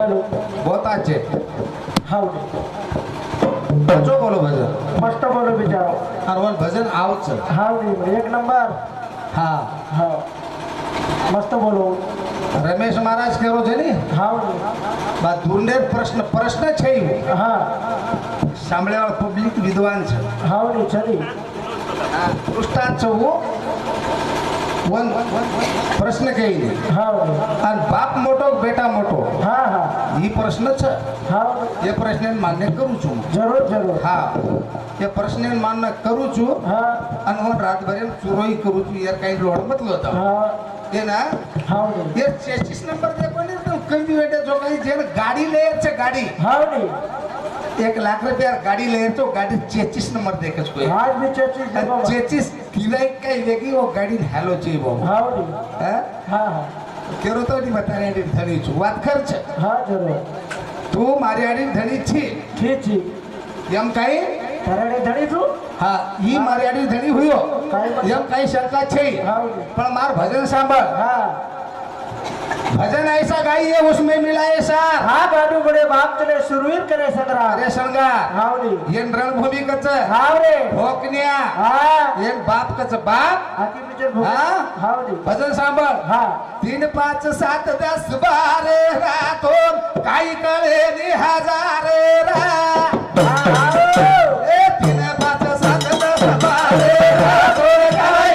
Hello बहुत अच्छे हाव बच्चों बोलो भजन मस्त बोलो बिचारो और वन भजन आवच हाव नाही एक नंबर હા हाव मस्त बोलो રમેશ મહારાજ કેવો છે ને हाव नाही બા દુર્નેર પ્રશ્ન પ્રશ્ન છે ઈ. हा સાંભળેવાળા પબ્લિક વિદ્વાન છે हाव नाही चली આ દૃષ્ટાંત છે હું વન પ્રશ્ન કહી હા અને બાપ મોટો બેટા મોટો? હા હા. એ પ્રશ્ન છે. હા. એ પ્રશ્ન માન્ય કરું છું જરૂર જરૂર. હા. એ પ્રશ્ન માન્ય કરું છું. હા. અને હું રાતભરે ચોરોઈ કરું છું. યાર કઈ લોડ મત લોતા હા. એના હા એ ચેસીસ નંબર જે કોને તો કહી વેડે જો કઈ જેને ગાડી લે છે ગાડી. હા એક લાખ રૂપિયા ગાડી લે તો ગાડી ચેચીસ નંબર દેખે છે કોઈ. હા ચેચીસ ચેચીસ ಕಿಲಕ್ಕೆ ಇದಕ್ಕೆ ಒಬ್ಬ ಗಾಡಿ ಹಾಲು ಚೀ ಬಾಬು ಹೌದು કેરો તો ની બતાને આડી છું. વાત કર છે. હા જરૂર. તું મારી આડી ધણી છી. છી. એમ કઈ? ધરણે છું? હા ઈ મારી આડી ધણી એમ કઈ શંકા છે. પણ માર ભજન સાંભળ. હા. भजन ऐसा गाइए उसमें मिलाए सार हा बाडू बडे बाप चले सुरवीर करे सदरा अरे संगा हावली येन रणभूमी कच हावरे भोकन्या. हा. येन बाप कच बाप. आती मिचे भोक हा? हावली भजन सांभाळ. हा. तीन पाच सात दस बारे रातो कळे नि हजार तीन पाच सात दस बारे रातो काही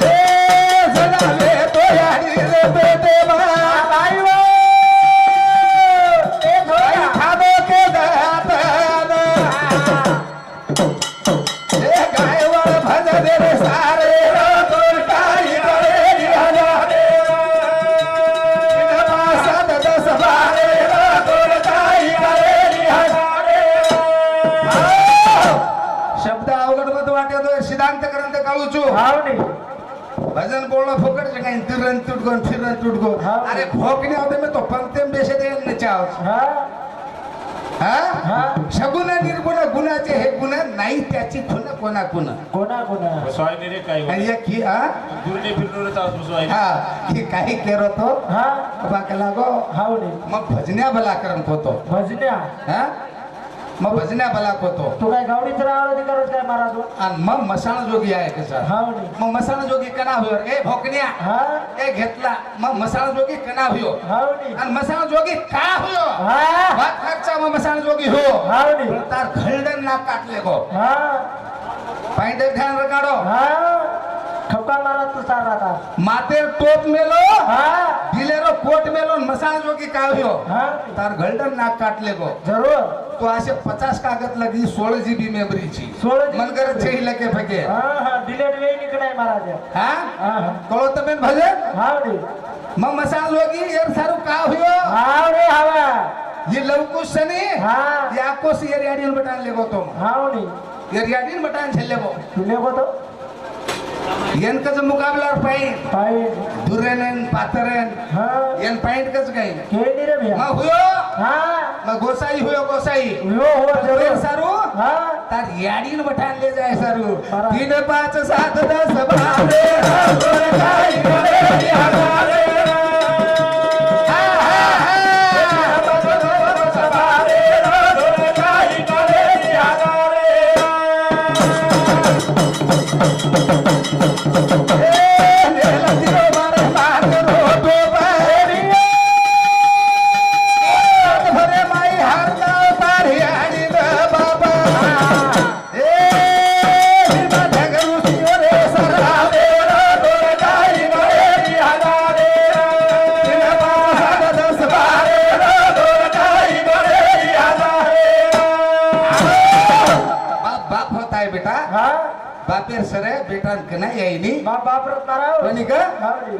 सगुण निर्गुण गुणाचे हे गुण नाही त्याची खुण कोणा कुण कोणा कोणा स्वामी रे काही की हा फिरून हा की काही केरो तो? हा? बाका लागो. हाव नाही मग भजन्या भला करम होतो. भजन्या? हा? मग भजन्या बलाक होतो तू काय गावडी तर आवडते करोड काय महाराज आणि मग मसाण जोगी आहे का सर हावडी मग मसाण जोगी कना होयो ए भोकण्या हा ए घेतला मग मसाण जोगी कना होयो हावडी आणि मसाण जोगी का होयो हा भात खर्चा मग मसाण जोगी हो हावडी तार खळडन ना काटले गो हा पाहिजे ध्यान रगाडो हा ठोकर मारत तू सार राहता मातेर टोप मेलो दिलेरो कोट मेलो मसाज जो की काव्यो तार घलडन नाक काट लेगो जरूर. तो असे पचास कागद लगी सोळ जीबी मेमरीची. सोळ मन करत छे लगे फगे डिलेट वेळ निकडाय महाराज. हा? कळो तमेन भजे? हा मग मसाज होगी यार सारू का हुयो? हा रे हवा. ये लवकुश सनी हा. याकोस एरियाडीन बटान लेगो तो. हावनी एरियाडीन बटान छल्लेबो लेगो तो? यांचा मुकाबला पाहिजे. पाहिजे. धुरेन पातरेन यान पाहिजे कच काही? केली रे हुयो? गोसाई हुयो गोसाई. सारू? तार याडीन बठाणले जाय सारू. तीन पाच सात दस Thank you. Ha.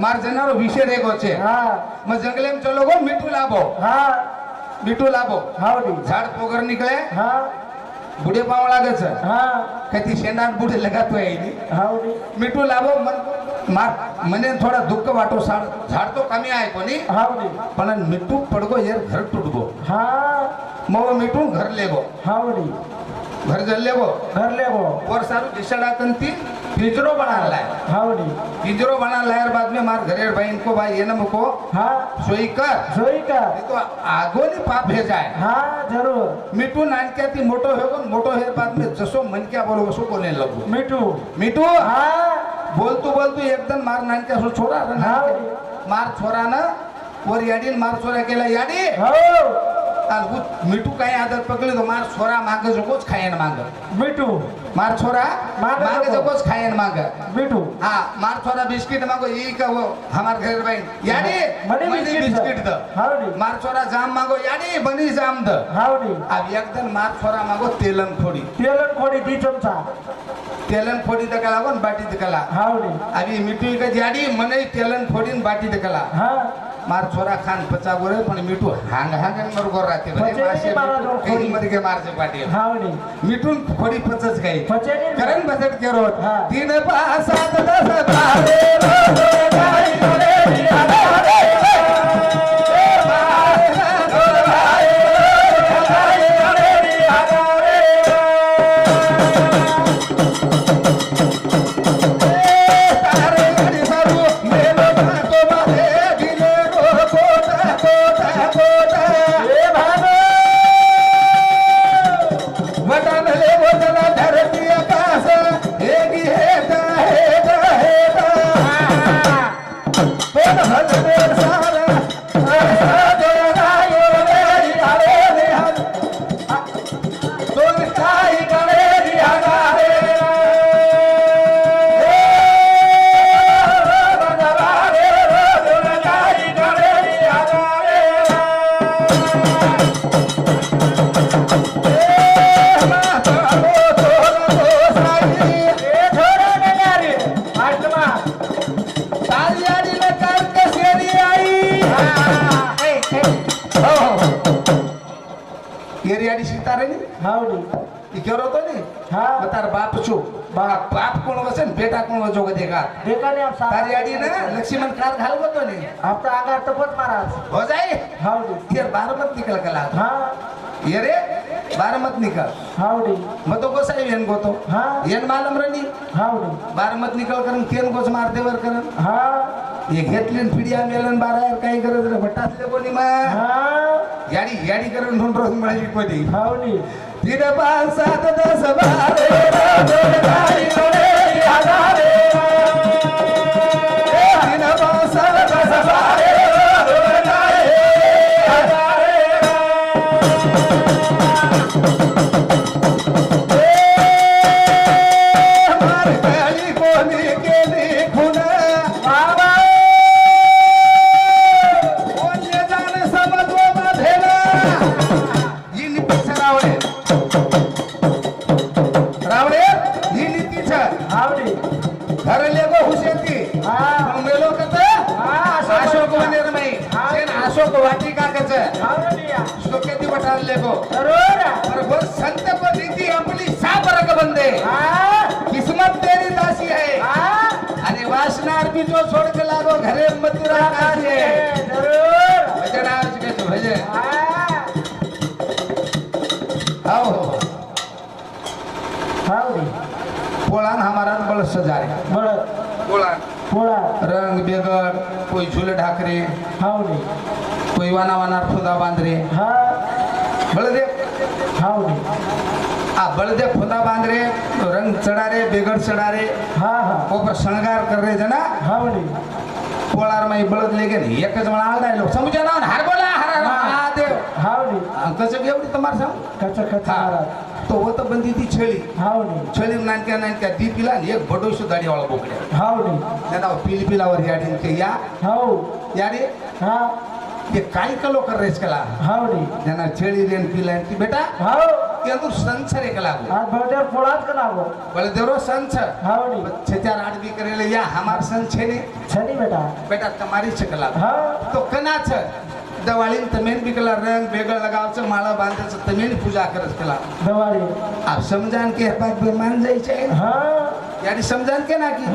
मार जना रो विषय रे गो छे हां मैं चलो गो मिठू लाबो हां मिठू लाबो हां जी झाड़ पोगर निकले हां बुढे पाव लागे छे हां कती सेना ने बुढे लगा तो आई नी हां जी मिठू लाबो मन मार मने थोड़ा दुख का वाटो साड़ झाड़ तो कमी आए कोनी हां जी पण मिठू पड़गो यार घर टूटगो हां मोवा मिठू घर लेबो हां घर जल लेबो घर लेबो और सारू दिशाडा तंती पिंजरो बनाल है हावड़ी पिंजरो बनाल है और बाद में मार घरे भाई इनको भाई ये नम को हाँ। सोई कर। सोई कर। तो आगो पाप है जाए। हाँ जरूर। मिठू नानक्या थी मोटो है मोटो है बाद में जसो मन क्या बोलो वसो बोलने लगो। मिठू। मिठू? हाँ। बोलतो एक एकदम मार नानक्या सो छोरा हाँ। मार छोरा ना और याडी मार छोरा केला याडी। हो। મીઠું કાંઈ આદર પકડી તો માર છોરા માગે જોકો જ ખાય માગે મીઠું માર છોરા માગે જોકો જ ખાય માગે મીઠું હા માર છોરા બિસ્કિટ માગો ઈ કહો હમાર ઘેર ભાઈ યાડી મને બિસ્કિટ દ હાવડી માર છોરા જામ માગો યાડી બની જામ દ હાવડી આ એકદમ માર છોરા માગો તેલન થોડી તેલન થોડી બી ચમચા તેલન ફોડી દકલા કોણ બાટી દકલા હાવડી આવી મીઠું કે જાડી મને તેલન ફોડીને બાટી દકલા હા मार छोरा खान पचा गोरे पण मिठू हांग हांग मर गोर राहते मध्ये मारचे पाटील. मिठून फोडी पचच काही. कारण बजेट केलो तीन पाच सात दस Thank. एरियाडी सीता रे हाउडी इकेरो तो ने? बाप छो बाप. बाप कोण वसन बेटा कोण जो का देखा ने आप तारी ने लक्ष्मण कार घाल ने. आप तो आगार तपत महाराज हो जाए हाउडी तेर बार मत निकल गेला हा. ये रे. ಬಾರಮತ್ ನಿಕಲ್ ಹೌದು ಮತ್ತೊ ಕೋಸ ಏನ್ ಗೊತ್ತು ಹಾ ಏನ್ ಮಾಲಮ್ ರಣಿ बारमत ಬಾರಮತ್ करन केन ಕೇನ್ ಕೋಸ देवर ಕರನ್ ಹಾ ये घेतले पिढी आम्ही बारा काही गरज नाही. भट्टा असले कोणी मा याडी याडी करन दोन रोज माझी कोणी. तिने पाच सात दस बारा. બીજો છોડ કે લાગો ઘરે મથુરા કાજે જરૂર ભજન આવે છે કે ભજન. આવો. આવો પોળાન હમારા બળ સજારે બળ. પોળાન પોળા રંગ બેગડ કોઈ ઝૂલે ઢાકરે હાવડી કોઈ વાના વાના ફુદા બાંધરે. હા. બળદેવ. હાવડી बलद्या खोता बांध रहे रंग चढ़ा रहे बेगर चढ़ा रहे हाँ हाँ वो पर कर रहे थे ना हाँ बोली पोलार में ये बलद लेके नहीं ये कैसे मना आता लोग समझे ना ना हर बोला हर हर हाँ हाँ दे हाँ बोली कैसे क्या बोली तुम्हारे साथ कच्चा कच्चा तो वो तो बंदी थी छेली हाँ बोली छेली नान क्या नान क्या दी पिला एक बड़ों से दाढ़ी वाला बोल हाँ बोली ना ना वो पीली पिला वाली आदमी के यार हाँ यारी हाँ ते ಕಾಯಕ ಲೋಕರ್ ರೇಸ್ಕಲ ಹೌದು ಜನ ಚೇಳಿದೇನ್ ಪಿಲ್ಲ ಅಂತ ಬೇಟ ಹೌದು ಅದು ಸಂಸರ್ ಏಕಲಾಗು आज बड़देव पोलाद का नाम हो बोले देवरो संसर हौडी छेचार या हमार संस छे बेटा. बेटा तुम्हारी हो. तो कना छ दवाळीन तमेन बी केला रंग वेगळं लगावचं माळा बांधायचं तमेन पूजा करत केला। दवाळी आप समजान के बे मान जायचे हा। यानी समजान के ना की?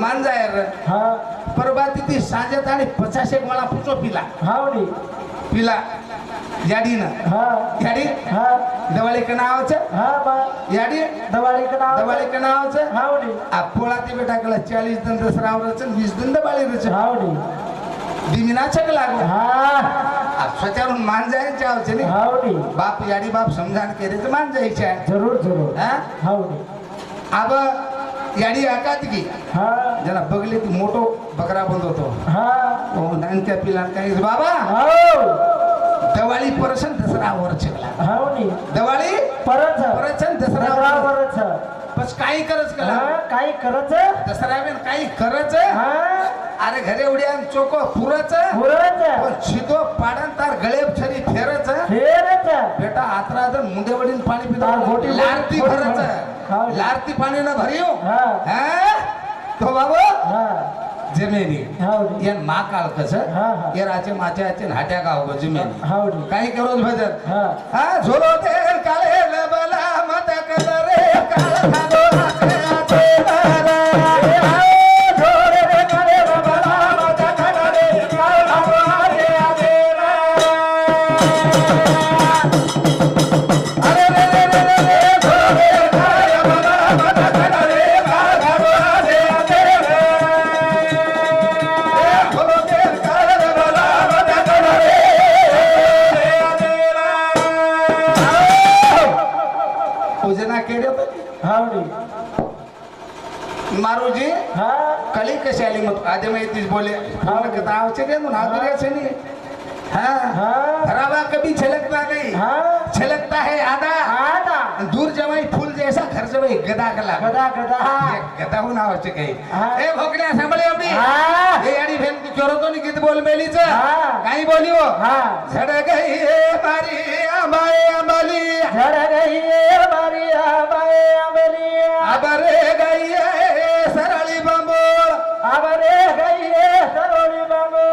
मान जाय र। हा। परवा तिथे सांजत आणि पचास एक मला पुचो पिला। हावडी पिला। याडीनं हा। याडी हा। दवाळी का नावाचं हा याडी दवाळी का नाव दवाळी का नावाचं हावडी आ पोळा ते बेटा केला चाळीस दिन दसरा रचन वीस दिन दबाळी रचन हावडी दिमिनाचक लागो हा. स्वतःहून मान जायचे आवचे नाही. बाप याडी बाप समजान केले तर मान जायचे जरूर जरूर. हा? आब याडी आकात की. हा. ज्याला बघले की मोठो बकरा बंद होतो. हा. नानक्या पिला काही बाबा! दवाळी परसन दसरा वर छकला हावडी दवाळी परत परसन दसरा दसरा वर. परत बस काही करच केला हा काही करत दसरा बेन काही करच हा. अरे घरे उड्या चोको पुरच? पण शिदो पाडन तार गळेप छरी फेरच? फेरत बेटा आत्रा जर मुंडे वडील पाणी तार पितो घोटी- लारती भरच. लारती पाणी न भरियो हा. हा? तो बाबू? हा. जमेनी. हावडी येन मा काळ कस हा, हा. ये राचे माचे आचे हाट्या गाव गो जमेनी हावडी काही करोज भजन. हा. हा झोलो ते काळे लबला मत कलरे काळ. आचे मारूजी हा? कली कशी आली मग? आधी माहितीच बोले ना नागरिकाचे नाही हाँ. हा? खराबा कभी छलकता नहीं. हा? छलकता है आधा. आता दूर जमाई फूल जैसा घर जमाई गदा कला गदा गदा. गदा आवश्यक आहे. हा. ए भोकड्या सांभाळे आपली हा? हे याडी तू चोरतो नि गीत बोल मेलीच हा. काही बोली हो. हा? झड गई ए मारी आंबाई आंबाली झड़ गई है हमारी हमारे अमलिया आबरे गई ए सरळी बांबोळ अब रे गई है सरोली बाबू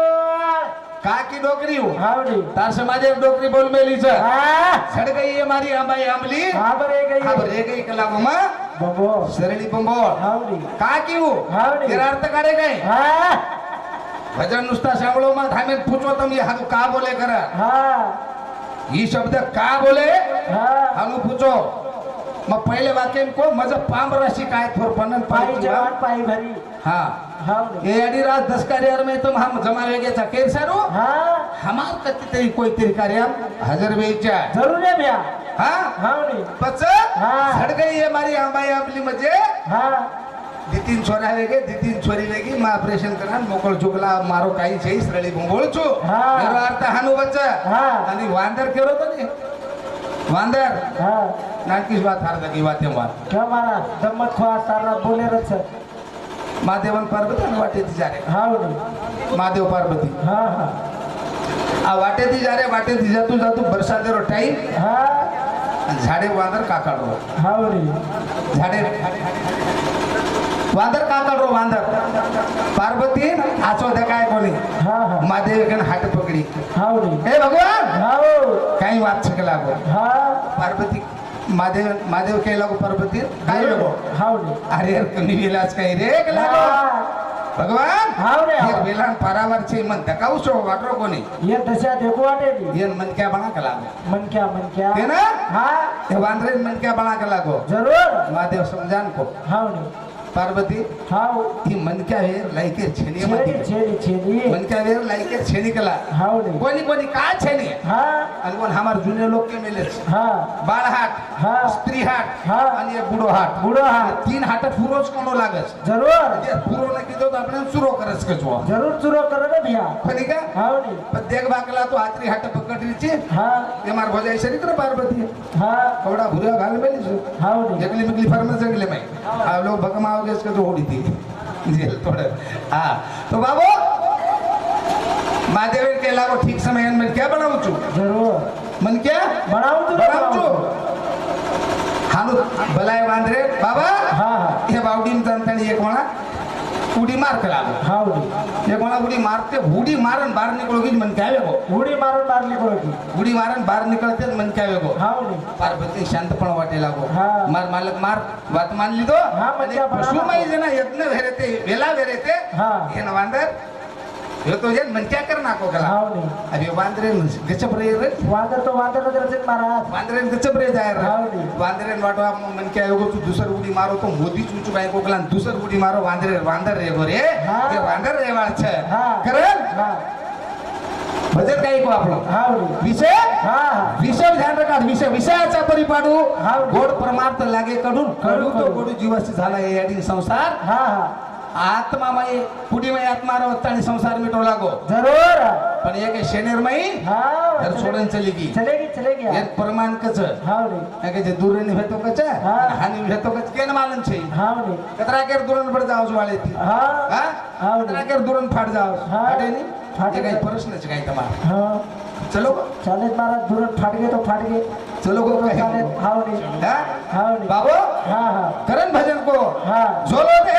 हावडी तार समाजे डोकरी बोल मेलीच हा सड़ गई है हमारी आंबाई आंबली. अब रे गई. अब है रे गई कलागोमा बाबू. सरळी बंबोळ हावडी का की हो? हावडी. तेरा अर्थ काढे काय? हा? भजन नुसता सांभळो मग थांबेल पूछो तुम हातू का बोले करा? हा. शब्द का बोले? हा. हानू पूछो मग पहिले वाक्य को मज पांब राशी काय थोर पाई जवान पाई भरी. हा. ये अडी रात दस कार्य में तुम हम जमा वेगे केर सारू? हा? हमार कति तरी कोई तरी कार्य हजर वेचा जरूर है भैया. हा? हावडी. पच? हा. सड गई है मारी आपली म्हणजे हा. दितीन छोरा वेगे दितीन छोरी वेगी मा ऑपरेशन करा मोकळ चुकला मारो काही छै सरळी बोंबोळ छु हा. एरो अर्थ हानु बच्चा. हा. आणि वांदर केरो तो नी. वांदर. हा. नानकीस बात हार दगी वाते वात क्या मारा? दम्मत ख्वा सारा बोले रच महादेवन पार्वती आणि वाटे ती जारे हावडी महादेव पार्वती. हा हा. आ वाटे ती जारे वाटे ती जातू जातू बरसादेरो टाईम. हा. आणि झाडे वांदर काकाडो हावडी झाडे. वांदर काकाडो वांदर? पार्वती आचो काय कोणी हा हा. महादेव एकानं हात पकडी. हावडी हे भगवान! हाव काही वाद शकला हा. पार्वती महादेव महादेव काही लागो पार्वती? काय लगो अरे यार कमी विलास काही रे? का लागो हा. भगवान हाव रे हे. वेलान पारावरचे मन धकाऊ शो वाटरो कोणी? ये दशा देखो वाटेली. येन मन क्या बना का लागो मन क्या मन क्या ते ना? हा. हे वांद्रे मन क्या बना का लागो जरूर. महादेव समजान को. हावडी पार्वती हाव ही मन क्या वेर लायके छेनी छेली मध्ये छेली छेली मन क्या वेर लायके छेनी कला. हावडी कोणी कोणी का छेनी? हा. आणि कोण हमार जुने लोक के मिलेच. हा. बाळहाट हा. स्त्री हाट हा. आणि एक बुडो हाट. बुडो हा तीन हाट फुरोच कोणो लागस जरूर. ते फुरो न किदो तो आपण सुरो करस कचवा जरूर चुरो करो रे भैया खनी का? हावडी पण देख बाकला तो हातरी हाट पकडलीची. हा. ते मार भजाई शरीर कर पार्वती. हा. कवडा भुऱ्या घाल मेली हावडी जगली मिगली फर्म जगले माई आ लोग भगमा आवगेस का तो होडी थी जेल थोडं हा तो बाबो महादेव के लागो ठीक समय में क्या बनाऊ छु जरूर मन क्या बनाऊ तू बनाऊ छु हानु भलाय वांद्रे बाबा हा हा हे बावडीन जनतानी एक म्हणा उडी मार लागो हावडी एक म्हणा उडी मारते उडी मारन बाहेर निकळोगी मन काय वेगो उडी मारून मारली कोणती उडी मारन बाहेर निकळते मन काय वेगो हावडी पार्वती शांतपण वाटे लागो. हा. मार मालक मार बात मानली तो. हा, म्हणजे आपण पशु आला. माई जण यत्न वेरेते वेला वेरेते हा. हे. न वांदर. दुसर उडी मारो तो मोदी चुचू काय कोकला दुसर उडी मारो वांदरे वांदर रे गोरे. वांदर रे छ हा. करल हा भजन काही को आपलो? विषय? हा हा. विषय ध्यान रखा विषय विषयाचा परिपाडू. गोड परमार्थ लागे कडून. कडू तो. गोडू जीवाशी झाला हे याडी संसार. हा हा. आत्मा माई पुढी माई आत्मा रावत आणि संसार मिटो लागो. जरूर. पण एक शेनेर माई घर सोडून चली की. चलेगी चलेगी एक प्रमाण कच. हाव रे. काय जे दुरण भेटो कच हानी भेटो कच केन मालन छे. हाव रे. कतरा केर दुरण पड जावस वाले ती. हा. हाव रे. कतरा केर दुरण फाट जावस फाडे नी? फाटे काही प्रश्नच काही तमा हा. चलो चालेल महाराज दुरण फाटगे तो फाटगे. चलो गो. चालेल. रे. हाव रे. बाबू? हा हा. करण भजन को. हा. झोलो दे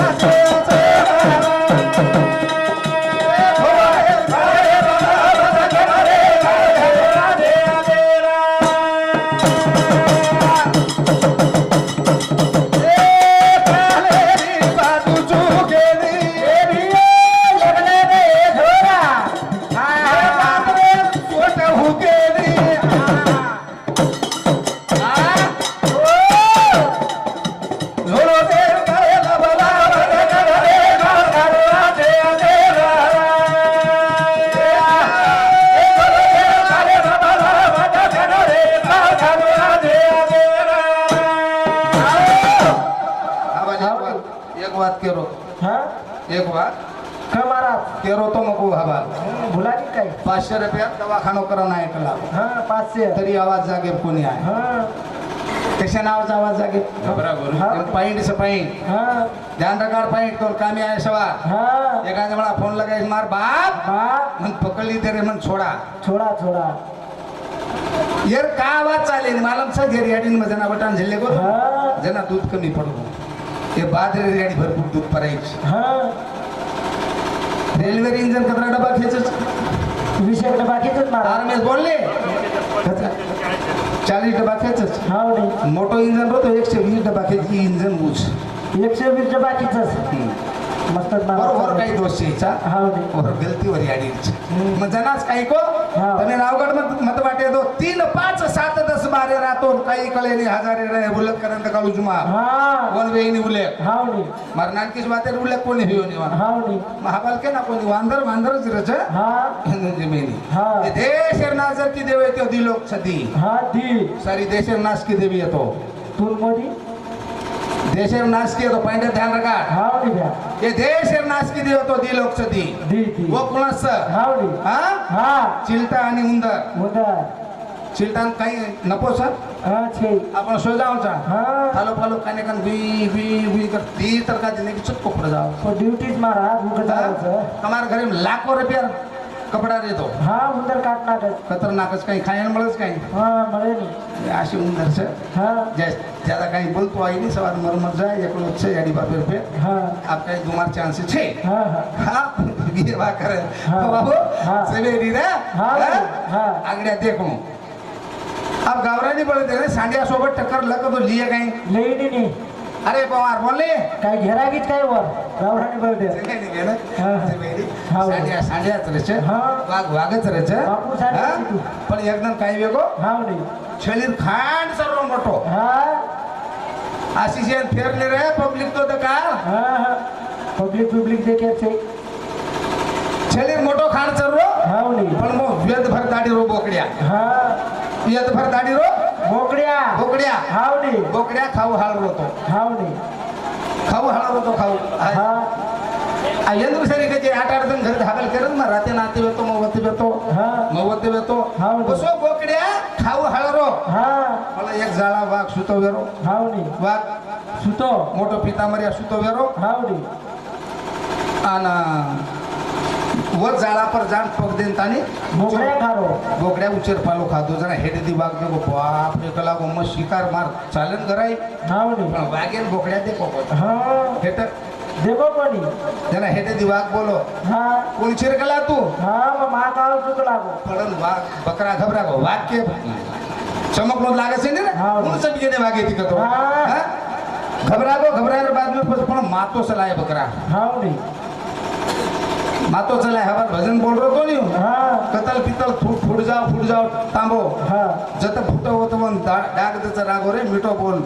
तेरो तो मग उभा भुला भुलाली काय? पाचशे रुपयात दवाखानो करून ऐकला हा पाचशे. तरी आवाज जागे कोणी आहे? हा. त्याच्या नावाचा आवाज जागे बरोबर. पाईंट से पाईंट. ध्यान रकार पाईंट तो कामी आहे सवा. एखाद्या मला फोन लगायच मार बाप! म्हण पकडली तरी म्हण छोडा. छोडा छोडा. येर का आवाज चालेल? मला घेर याडीन मध्ये ना बटान झेल गो जना दूध कमी पडतो ते बाद गाडी भरपूर दूध परायची. रेल्वे इंजन कचरा डबा खेचच विषय बाकीच महाराज आर्मेस बोलले कचरा चाळीस डबा खेचच। हावडी मोठो इंजन होतो एकशे वीस डबा खेची इंजन ऊस एकशे वीस बाकीच मस्त बरोबर काही दोष गलतीवर जनाच काही को त्याने रावगड मत वाटे दो तीन पाच सात दस बारे राहतो काही कळेली हजारे रे उल्लेख करंत काळू जुमा. वन वेईनी उल्लेख मरणांकीच वाते उलेख कोणी हिओ निवा महाबाल के ना कोणी वांदर वांदरच रच. हिंदूंची मेनी देशेर नाजर की देव येतो दी लोक सती. सारी देशेर नाश की देवी येतो. तू देशेर नाश की येतो पांडे ध्यान रखा. हावडी द्या. ये देशेर नाश की देव येतो दिलोक सदी दी दी. वो कुणाच हावडी हा? हा. चिलटा आणि उंदर. उदर. चिलटान काही नको सर. हा छे. आपण सोजावचा हा. फालो फालो काने कान वी वी वी कर. ती तर का देने की चुप कपड़ा जाओ तो ड्युटीज महाराज उगत जायचं. हमारे घरे में लाखों रुपया कपडा येतो हा उंदर काढणारच खतरनाकच काही खायन मळच काही. हा अशी उंदर सर. ज्यादा काही बोलतो आई नाही सवार मरमर जाए एक लोग से यानी बाबे पे हाँ. आपका एक दुमार चांस छे. हा हाँ. ये बात करे. हाँ. हो, बाबू. हाँ. सवेरी रे. हाँ हाँ? देखो आप गावरानी नहीं बोलते ना सांडिया सोबत टक्कर लगा तो लिया काही. नहीं नहीं अरे पवार बोलले? काय घेरागीत काय वर? गावराने नाही. सांडिया सांडियाच रेचे हाँ. वाघ वाघच रेचे? तू. पण एकदम काही वेगो हावडी छेलीर खांड सर्व मोठो. हा. आशिष फेरले रे पब्लिक तो का पब्लिक पब्लिक देखे છે छेलीर मोठो खांड सर्व पण मग वेद भर दाढी रो बोकड्या. हा. वेद भर दाढी रो बोकड्या. बोकड्या. हावडी. बोकड्या खाऊ हळवतो हावडी. खाऊ हळवतो खाऊ. यंदू सरी कधी आठ आठ जण घरी धाबल करत ना राते नाते येतो मवते येतो मवते येतो बसो बोकड्या खाऊ हळरो हो. मला एक जाळा वाघ सुतो वेरो. हावडी. वाघ. सुतो. मोठो पिता पितामर्या सुतो वेरो. हावडी. आणि व जाला पर जाण पग देन ताने बोकड्या खारो. बोकड्या उचर पालो खातो जरा हेड दिवाग बाग दे गो कला गो मग शिकार मार. चालन कराय नाव पण वागेन बोकड्या दे पोपट. हा. हेट देखो कोणी? त्याला हेट दिवाग बोलो. हा. उलशीर कला तू. हा मग मा काळ चुकला गो. पडन वाघ बकरा घबरा गो. वाघ के चमक लोक लागे से ना. कोण सब गेने वागे तिक तो. घबरा गो घबरायला बाद में पण मातो सलाय बकरा. हाव नाही मातो चला हवा भजन बोल रहे हो तो नहीं कतल पितल फूट फूट जाओ फूट जाओ तांबो. हाँ. जत फुटो होतो वन डाग तो रागो रे मिठो बोल.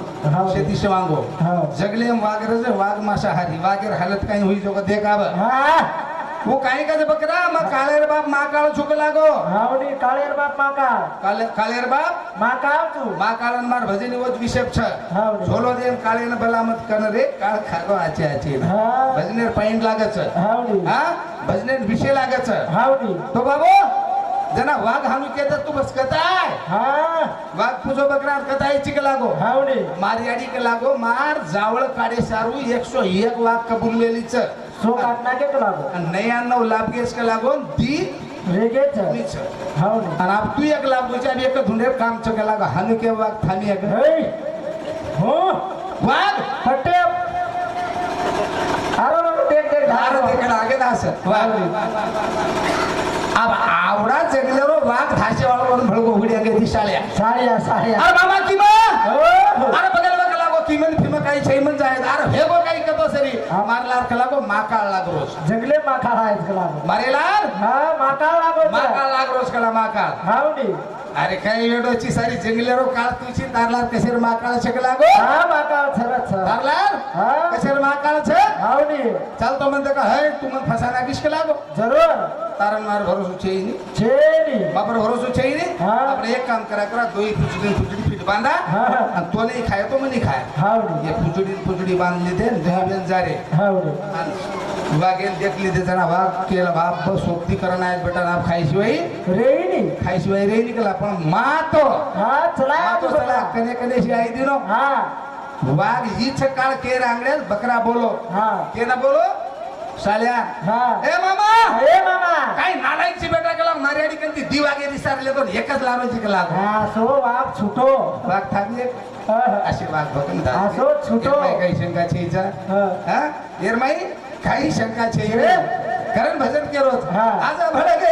शेती से वांगो. हाँ. जगले वाघ रजे वाघ माशा हारी. वागेर हालत कहीं हुई जो का देखा का वो काही का बकरा मग काळेर बाप मा काळ झुक लागो. हावडी काळेर बाप मा काळ. काले काळेर बाप? मा काळ तू. मा काळन मार भजनी वच विषेप छ. झोलो देन काळेन बलामत कन रे काळ खागो आचे आचे. हा. भजनेर पाईन लागच. हावडी हा? भजनेर विषय लागच. हावडी तो बाबू जना वाघ हानू केतात तू बस कताय? वाघ पुजो बकरा कताय चिक लागो? हावडी मारियाडी के लागो मार जावळ काडे सारू एकशो एक वाघ कबूल मेलीच. सो काटना के तो लागो। के दी। रेगेच मीच. आणि आप तू एक लाभ आणि एक धुंडेर काम चके लागा। हानू के वाघ थामी एक। हे। हो फटे आरो नको देख देख धारो देखड आगे दास अब आवडा जगलेरो वाघ धाशे वाळ वरून भळगो हुडी आगे दिशाळ्या साड्या साड्या अरे बाबा किमा हो. अरे बगल बगल लागो किमन फिम काही छैमन जाय अरे हे गो ऐकत सरी मारलार कलागो माकाळ लागरोस जंगले माकाळ आहेत कलागो मारेलार? हा माकाळ लागो माकाळ लागरोस कला माकाळ? हावडी अरे काय येडोची सारी जंगलेरो काळ तुझी तारलार कसेर माकाळ छक लागो? हा माकाळ छरच तारलार हा. माकाळ छ चालतो म्हणते का हय तू मन फसाना किसके लागो? जरूर. तारण मार भरोसू चेईनी चेईनी बापर भरोसू चेईनी आपण एक काम करा करा दोई फुचडी फुचडी फिट बांधा. आणि तो नाही खाय तो मनी खाय. हावडी हे फुचडी फुचडी बांधली ते धैर्यन जारे वागेल देखली देताना केला बाप बस सोबती करण आहे बेटा ना खायशिवाय रेणी खायशिवाय रेणी केला पण मातो. हा चला कने कने शिवाय दिलो हा. वाघ हीच काळ के रांगड्यास बकरा बोलो. हा. के ना बोलो? साल्या. हा. ए मामा! ए मामा! काय नालायकची बेटा केला मार्याडी कंती दिवा गेली सारले दोन एकच लावायची हा सो वाघ छुटो. वाघ थांबले. अशी वाघ बघून असो छुटो. काही शंका छे हा. येरमाई काही शंकाची रे करण भजन केलो आज भडक.